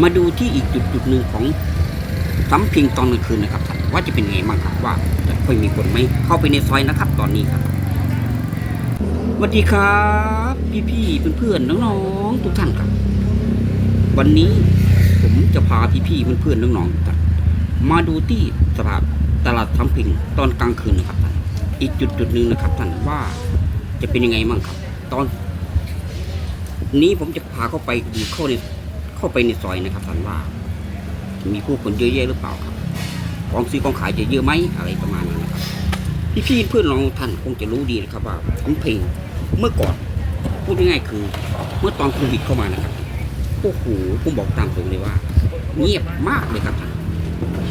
มาดูที่อีกจุดจุดหนึ่งของสำเพ็งตอนกลางคืนนะครับท่านว่าจะเป็นไงบ้างครับว่าจะค่อยมีคนไหมเข้าไปในซอยนะครับ ตอนนี้ครับสวัสดีครับ พี่พี่ๆเพื่อนๆน้องๆทุกท่านครับ วันนี้ผมจะพาพี่พี่ๆเพื่อนๆน้องๆทุกท่านมาดูที่สภาพตลาดสำเพ็งตอนกลางคืนนะครับท่านอีกจุดจุดหนึ่งนะครับท่านว่าจะเป็นยังไงบ้างครับ ตอน นี้ผมจะพาเข้าไปดูเข้าใน เข้าไปในซอยนะครับท่านว่า มีผู้คนเยอะแยะหรือเปล่าครับของซื้อของขายจะเยอะไหมอะไรประมาณนั้นนะครับพี่พี่เพื่อนน้องท่านคงจะรู้ดีนะครับ ว่าสำเพ็งเมื่อก่อนพูดง่ายๆคือ เมื่อตอนโควิดเข้ามานะครับโอ้โหผมบอกตามตรงเลยว่า เงียบมากเลยครับท่าน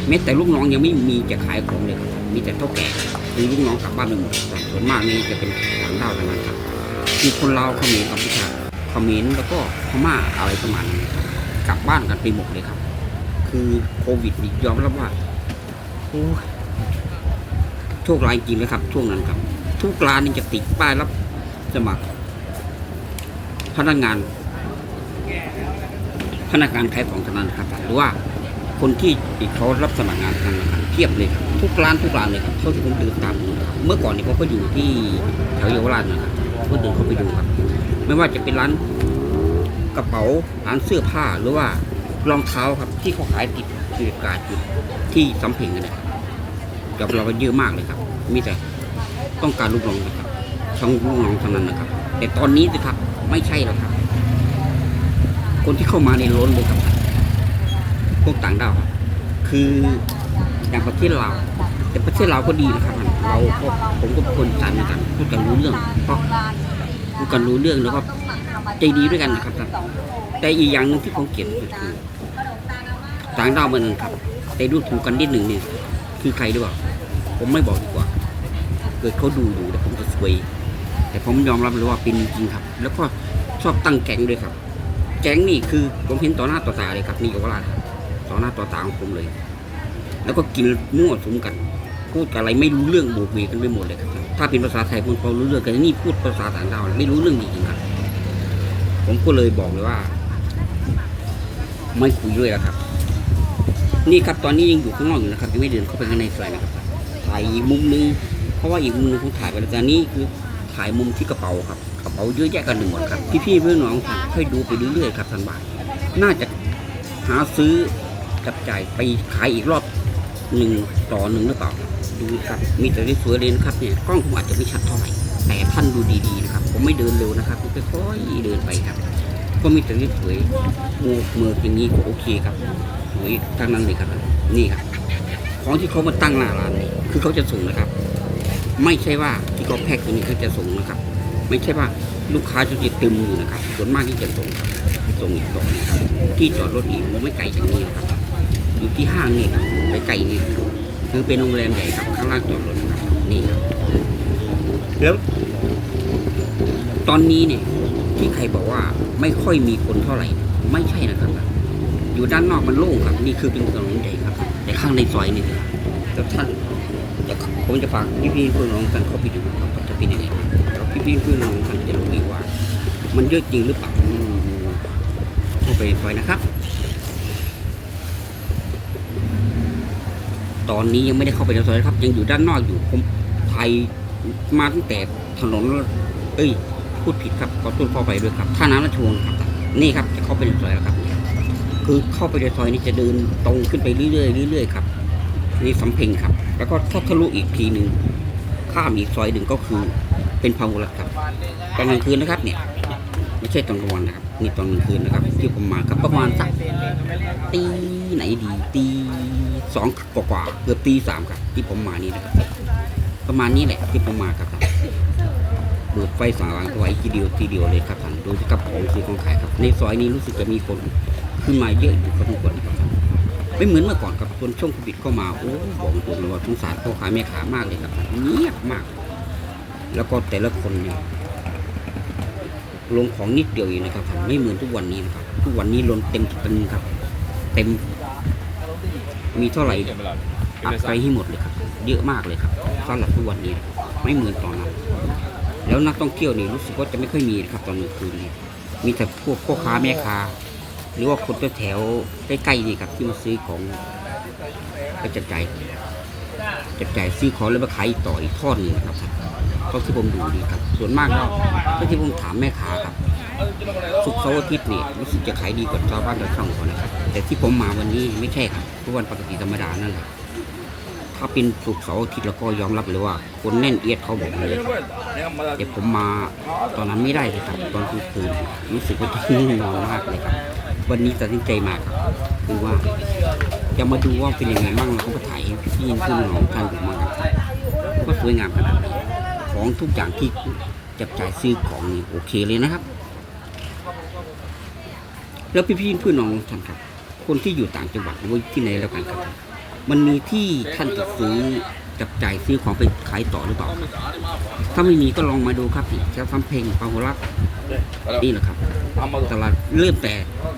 แม้แต่ลูกน้องยังไม่มีจะขายของเลยครับมีแต่เท่าแก่คือลูกน้องกลับบ้านไปหมดส่วนมากนี่จะเป็นต่างด้าวทั้งนั้นครับมีคนเลาเขมรกัมพูชาเขมรแล้วก็พม่าอะไรประมาณนี้ครับ กลับบ้านกันไปหมดเลยครับ คือโควิดนี่ยอมรับว่าโอ้โชคร้ายจริงเลยครับ ช่วงนั้นครับ ทุกร้านนี่จะติดป้ายรับสมัคร พนักงาน พนักงานขายของเท่านั้นครับหรือว่าคนที่เขารับสมัครงานทางนั้นเทียบเลยครับทุกร้านทุกร้านเลยครับเท่าที่ผมเดินตามดูครับเมื่อก่อนนี่เขาก็อยู่ที่แถวเยาวราชนะครับก็เดินเข้าไปดูครับ ไม่ว่าจะเป็นร้าน กระเป๋าร้านเสื้อผ้าหรือว่ารองเท้าครับ ที่เขาขายติดติดกาดอยู่ที่สำเพ็งกันเนี่ยกับเราก็เยอะมากเลยครับ มีแต่ต้องการลูกน้องนะครับช่องลูกน้องเท่านั้นนะครับ แต่ตอนนี้สิครับ ไม่ใช่แล้วครับ คนที่เข้ามาในล้นเลยครับพวกต่างดาวครับ คืออย่างประเทศลาวแต่ประเทศลาวก็ดีนะครับ เราก็ผมก็เป็นคนจันทร์เหมือนกันพูดกันรู้เรื่องก็พูดกันรู้เรื่องแล้วก็ ใจดีด้วยกันนะครับท่านแต่อีกอย่างหนึ่งที่ผมเกลียดก็คือต่างดาวมือนกันครับแต่ดูถูกกันนิดหนึ่งเนี่ย คือใครหรือเปล่าผมไม่บอกดีกว่า เกิดเขาดูอยู่แต่ผมจะสวย แต่ผมยอมรับเลยว่าเป็นจริงครับ แล้วก็ชอบตั้งแก๊งด้วยครับ แก๊งนี่คือผมเห็นต่อหน้าต่อตาเลยครับนี่เยาวราต่อหน้าต่อตาของผมเลย แล้วก็กินมั่วสุมกันพูดอะไรไม่รู้เรื่องโบกเวกกันไปหมดเลยครับ ถ้าเป็นภาษาไทยผมพอรู้เรื่องกันนี่พูดภาษาต่างดาวไม่รู้เรื่องจริงๆครับ ผมก็เลยบอกเลยว่า ไม่คุยด้วยแล้วครับ นี่ครับตอนนี้ยังอยู่ข้างนอกอยู่นะครับยังไม่เดินเข้าไปข้างในซอยนะครับถ่ายอีกมุมนึงเพราะว่าอีกมุมนึงผมถ่ายไปแล้วแต่อันนี้คือถ่ายมุมที่กระเป๋าครับกระเป๋าเยอะแยะกันหนึ่งหมดครับพี่ๆเพื่อนน้องค่อยดูไปเรื่อยๆครับท่านบ่ายน่าจะหาซื้อจับจ่ายไปขายอีกรอบหนึ่งต่อหนึ่งหรือเปล่าดูครับมีแต่ที่สวยเลยนะครับเนี่ยกล้องผมอาจจะไม่ชัดเท่าไหร่แต่ท่านดูดีๆนะครับ ผมไม่เดินเร็วนะครับ ค่อยๆเดินไปครับ ก็มีแต่ที่สวยหมูเมืออย่างนี้ก็โอเคครับสวยทั้งนั้นเลยครับ นี่ครับ ของที่เขามาตั้งหน้าร้านนี่คือเขาจะส่งนะครับ ไม่ใช่ว่าที่เขาแพ็คอย่างนี้เขาจะส่งนะครับ ไม่ใช่ว่าลูกค้าจะติดตึมอยู่นะครับส่วนมากที่จะส่งครับส่งอีกต่อนะครับที่จอดรถอีกไม่ไกลจากนี้นะครับอยู่ที่ห้างนี่ครับไปไกลนี่คือเป็นโรงแรมใหญ่ครับข้างล่างจอดรถนะครับนี่ครับแล้ว ตอนนี้เนี่ยที่ใครบอกว่าไม่ค่อยมีคนเท่าไหร่ ไม่ใช่นะครับ อยู่ด้านนอกมันโล่งครับ นี่คือเป็นถนนใหญ่ครับ แต่ข้างในซอยนี่นะครับแล้วท่านผมจะฝากพี่พี่ๆเพื่อนน้องท่านเข้าไปดูครับจะเป็นยังไงแล้วพี่พี่ๆเพื่อนน้องท่านจะรู้เองว่า มันเยอะจริงหรือเปล่าเข้าไปซอยนะครับ ตอนนี้ยังไม่ได้เข้าไปในซอยนะครับ ยังอยู่ด้านนอกอยู่ผมไทยมาตั้งแต่ถนนเอ้ย พูดผิดครับขอโทษเข้าไปด้วยครับท่าน้ำราชวงศ์ครับ นี่ครับจะเข้าไปในซอยแล้วครับ คือเข้าไปในซอยนี้จะเดินตรงขึ้นไปเรื่อยๆเรื่อยๆครับนี่สำเพ็งครับ แล้วก็ถ้าทะลุอีกทีหนึ่งข้ามอีกซอยหนึ่งก็คือเป็นพาหุรัตครับตอนกลางคืนนะครับเนี่ย ไม่ใช่ตอนกลางวันนะครับนี่ตอนกลางคืนนะครับที่ผมมาครับประมาณสักตีไหนดีตีสองกว่าเกือบตีสามครับ ที่ผมมานี่นะครับ ประมาณนี้แหละที่ผมมาครับ เปิดไฟสว่างไว้ทีเดียวทีเดียวเลยครับท่านดูสิครับของซื้อของขายครับ ในซอยนี้รู้สึกจะมีคนขึ้นมาเยอะอยู่พอสมควรครับไม่เหมือนเมื่อก่อนครับตอนช่วงโควิดเข้ามาโอ้บอกตรงเลยว่าสงสารพ่อค้าแม่ค้ามากเลยครับเงียบมาก แล้วก็แต่ละคนเนี่ยลงของนิดเดียวเองนะครับท่านไม่เหมือนทุกวันนี้นะครับ ทุกวันนี้ลงเต็มตึงครับ เต็ม มีเท่าไหร่อัดไปให้หมดเลยครับ เยอะมากเลยครับสำหรับทุกวันนี้ ไม่เหมือนตอนนั้น แล้วนักท่องเที่ยวนี่รู้สึกว่าจะไม่ค่อยมีนะครับตอนกลางคืนนี่มีแต่พวกพ่อค้าแม่ค้าหรือว่าคนแถวใกล้ๆนี่ครับที่มาซื้อของไปจับจ่ายจับจ่ายซื้อของแล้วมาขายต่ออีกทอดหนึงนะครับเท่าที่ผมดูดีครับ ส่วนมากแล้วเท่าที่ผมถามแม่ค้าครับสุกเสาร์อาทิตย์นี่รู้สึกจะขายดีกว่าชาวบ้านชาวช่องเขานะครับแต่ที่ผมมาวันนี้ไม่ใช่ครับทุกวันปกติธรรมดานั่นแหละ ถ้าเป็นสุกเสาร์อาทิตย์แล้วก็ยอมรับเลยว่า คนแน่นเอียดเขาบอกเลยแต่ผมมาตอนนั้นไม่ได้เลยครับ ตอนกลางคืนรู้สึกว่าจะง่วงนอนมากเลยครับ วันนี้ตัดสินใจมาครับคือว่าจะมาดูว่าเป็นยังไงบ้างแล้วก็มาถ่ายให้พี่ๆพี่น้องท่านดูมาครับว่าสวยงามขนาดไหนของทุกอย่างที่จับจ่ายซื้อของนี่โอเคเลยนะครับ แล้วพี่ๆพี่น้องท่านครับ คนที่อยู่ต่างจังหวัดหรือว่าที่ไหนแล้วกันครับ มันมีที่ท่านจะซื้อจับจ่ายซื้อของไปขายต่อหรือเปล่าครับถ้าไม่มีก็ลองมาดูครับนี่แค่ทำเพลงปาโหรักนี่แหละครับ ตลาดเริ่มแต่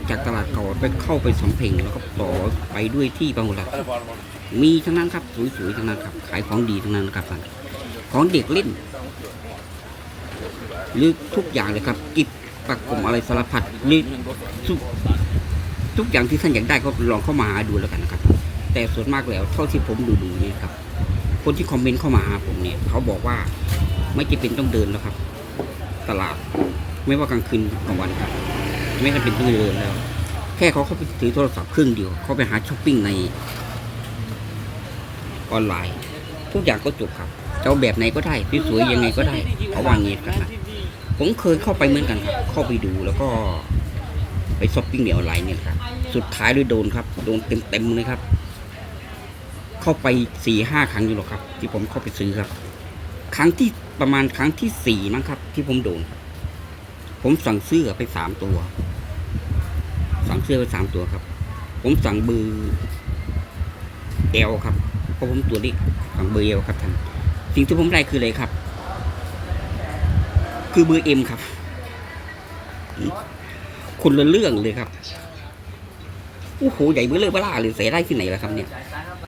จากตลาดเก่าไปเข้าไปสำเพ็งแล้วก็ต่อไปด้วยที่ปาโหรักมีทั้งนั้นครับสวยๆทั้งนั้นครับ ขายของดีทั้งนั้นนะครับท่านของเด็กเล่นหรือทุกอย่างเลยครับ กิบปากกลมอะไรสารพัดหรือทุกทุกอย่างที่ท่านอยากได้ก็ลองเข้ามาหาดูแล้วกันนะครับ แต่ส่วนมากแล้วเท่าที่ผมดูดูเนี่ยครับ คนที่คอมเมนต์เข้ามาหาผมเนี่ย เขาบอกว่าไม่จำเป็นต้องเดินแล้วครับ ตลาดไม่ว่ากลางคืนกลางวันครับ ไม่จำเป็นต้องเดินแล้ว แค่เขาเข้าไปถือโทรศัพท์เครื่องเดียวเขาไปหาช้อปปิ้งในออนไลน์ ทุกอย่างก็จบครับจะเอาแบบไหนก็ได้สวยยังไงก็ได้เขาวางเงียกันนะผมเคยเข้าไปเหมือนกันครับ เข้าไปดูแล้วก็ไปช้อปปิ้งในออนไลน์เนี่ยครับ สุดท้ายด้วยโดนครับ โดนเต็มๆเลยครับ เข้าไปสี่ห้าครั้งอยู่หรอกครับ ที่ผมเข้าไปซื้อครับ ครั้งที่ประมาณครั้งที่สี่มั้งครับ ที่ผมโดนครับ ผมสั่งเสื้อไปสามตัว สั่งเสื้อไปสามตัวครับ ผมสั่งเบอร์เอลครับเพราะผมตัวเล็กสั่งเบอร์เอลครับท่านสิ่งที่ผมได้คืออะไรครับ คือเบอร์เอ็มครับคนละเรื่องเลยครับ โอ้โห ใหญ่เบ้อเลยเบ้อล่าเลยใส่ได้ที่ไหนล่ะครับเนี่ย